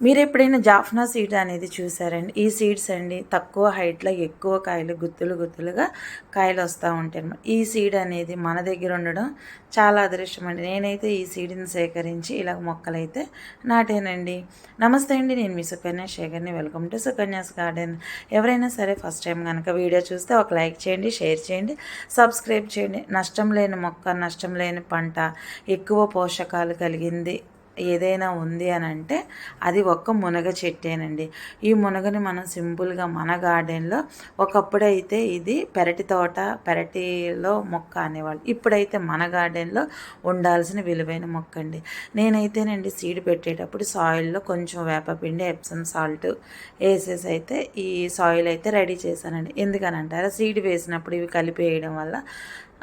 మీరు ఎప్పుడైనా జాఫ్నా సీడ్ అనేది చూసారండి? ఈ సీడ్స్ అండి తక్కువ హైట్లో ఎక్కువ కాయలు గుత్తులు గుత్తులుగా కాయలు వస్తూ ఉంటాయి ఈ సీడ్ అనేది మన దగ్గర ఉండడం చాలా అదృష్టం అండి. నేనైతే ఈ సీడ్ని సేకరించి ఇలా మొక్కలైతే నాటానండి. నమస్తే అండి నేను మీ Sukanya శేఖర్ని. Welcome to Sukanya's garden. ఎవరైనా సరే ఫస్ట్ టైం కనుక వీడియో చూస్తే ఒక లైక్ చేయండి షేర్ చేయండి సబ్స్క్రైబ్ చేయండి. నష్టం లేని మొక్క నష్టం లేని పంట ఎక్కువ పోషకాలు కలిగింది ఏదైనా ఉంది అని అంటే అది ఒక్క మునగ చెట్టేనండి. ఈ మునగని మనం సింపుల్గా మన గార్డెన్లో ఒకప్పుడైతే ఇది పెరటి తోట పెరటిలో మొక్క అనేవాళ్ళు. ఇప్పుడైతే మన గార్డెన్లో ఉండాల్సిన విలువైన మొక్క అండి నేనైతేనండి సీడ్ పెట్టేటప్పుడు సాయిల్లో కొంచెం వేపపిండి ఎప్సమ్ సాల్ట్ వేసేసి అయితే ఈ సాయిల్ అయితే రెడీ చేశానండి. ఎందుకని అంటారా సీడ్ వేసినప్పుడు ఇవి కలిపేయడం వల్ల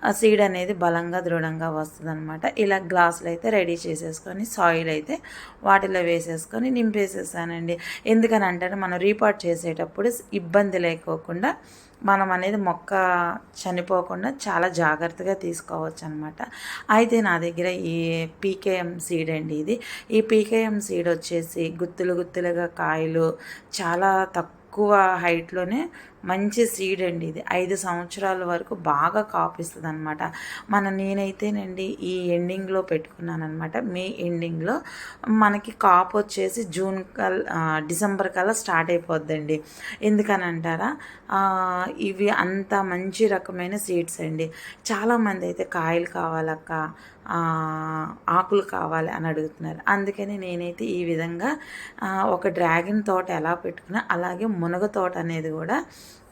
ఆ సీడ్ అనేది బలంగా దృఢంగా వస్తుంది అనమాట ఇలా గ్లాసులు అయితే రెడీ చేసేసుకొని సాయిల్ అయితే వాటిలో వేసేసుకొని నింపేసేసానండి. ఎందుకని అంటే మనం రీపాట్ చేసేటప్పుడు ఇబ్బంది లేకోకుండా మనం అనేది మొక్క చనిపోకుండా చాలా జాగ్రత్తగా తీసుకోవచ్చు అనమాట అయితే నా దగ్గర ఈ పీకేఎం సీడ్ అండి ఇది. ఈ పీకేఎం సీడ్ వచ్చేసి గుత్తులు గుత్తులుగా కాయలు చాలా తక్కువ హైట్లోనే మంచి సీడ్ అండి ఇది. ఐదు సంవత్సరాల వరకు బాగా కాపిస్తుంది అనమాట మన నేనైతేనండి ఈ ఎండింగ్లో పెట్టుకున్నాను అనమాట మే ఎండింగ్లో మనకి కాపు వచ్చేసి జూన్ కల్ డిసెంబర్ కల్లా స్టార్ట్ అయిపోద్దండి. ఎందుకని అంటారా ఇవి అంత మంచి రకమైన సీడ్స్ అండి. చాలామంది అయితే కాయలు కావాలక్క ఆకులు కావాలి అని అడుగుతున్నారు. అందుకని నేనైతే ఈ విధంగా ఒక డ్రాగన్ తోట ఎలా పెట్టుకున్నా అలాగే మునగ తోట అనేది కూడా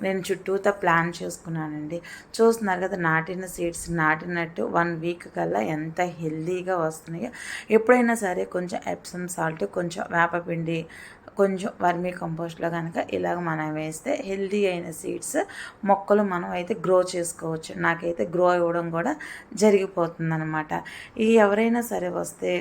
నేను చుట్టూతా ప్లాన్ చేసుకున్నానండి. చూస్తున్నారు కదా నాటిన సీడ్స్ నాటినట్టు వన్ వీక్ కల్లా ఎంత హెల్దీగా వస్తున్నాయో. ఎప్పుడైనా సరే కొంచెం ఎప్సమ్ సాల్ట్ కొంచెం వేపపిండి కొంచెం వర్మీ కంపోస్ట్లో కనుక ఇలాగ మనం వేస్తే హెల్దీ అయిన సీడ్స్ మొక్కలు మనం అయితే గ్రో చేసుకోవచ్చు. నాకైతే గ్రో అవ్వడం కూడా జరిగిపోతుందనమాట ఈ ఎవరైనా సరే వస్తే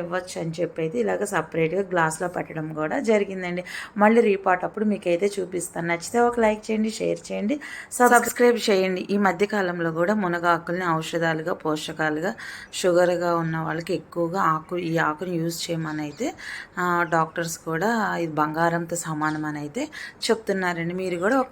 ఇవ్వచ్చు అని చెప్పి అయితే ఇలాగ సపరేట్గా గ్లాస్లో పెట్టడం కూడా జరిగిందండి. మళ్ళీ రీపాట్ అప్పుడు మీకైతే చూపిస్తాను. నచ్చితే ఒక లైక్ చేయండి షేర్ చేయండి సబ్స్క్రైబ్ చేయండి. ఈ మధ్యకాలంలో కూడా మునగాకుల్ని ఔషధాలుగా పోషకాలుగా షుగర్గా ఉన్న వాళ్ళకి ఎక్కువగా ఆకు ఈ ఆకుని యూజ్ చేయమని అయితే డాక్టర్స్ కూడా ఇది బంగారంతో సమానం అని అయితే చెప్తున్నారండి. మీరు కూడా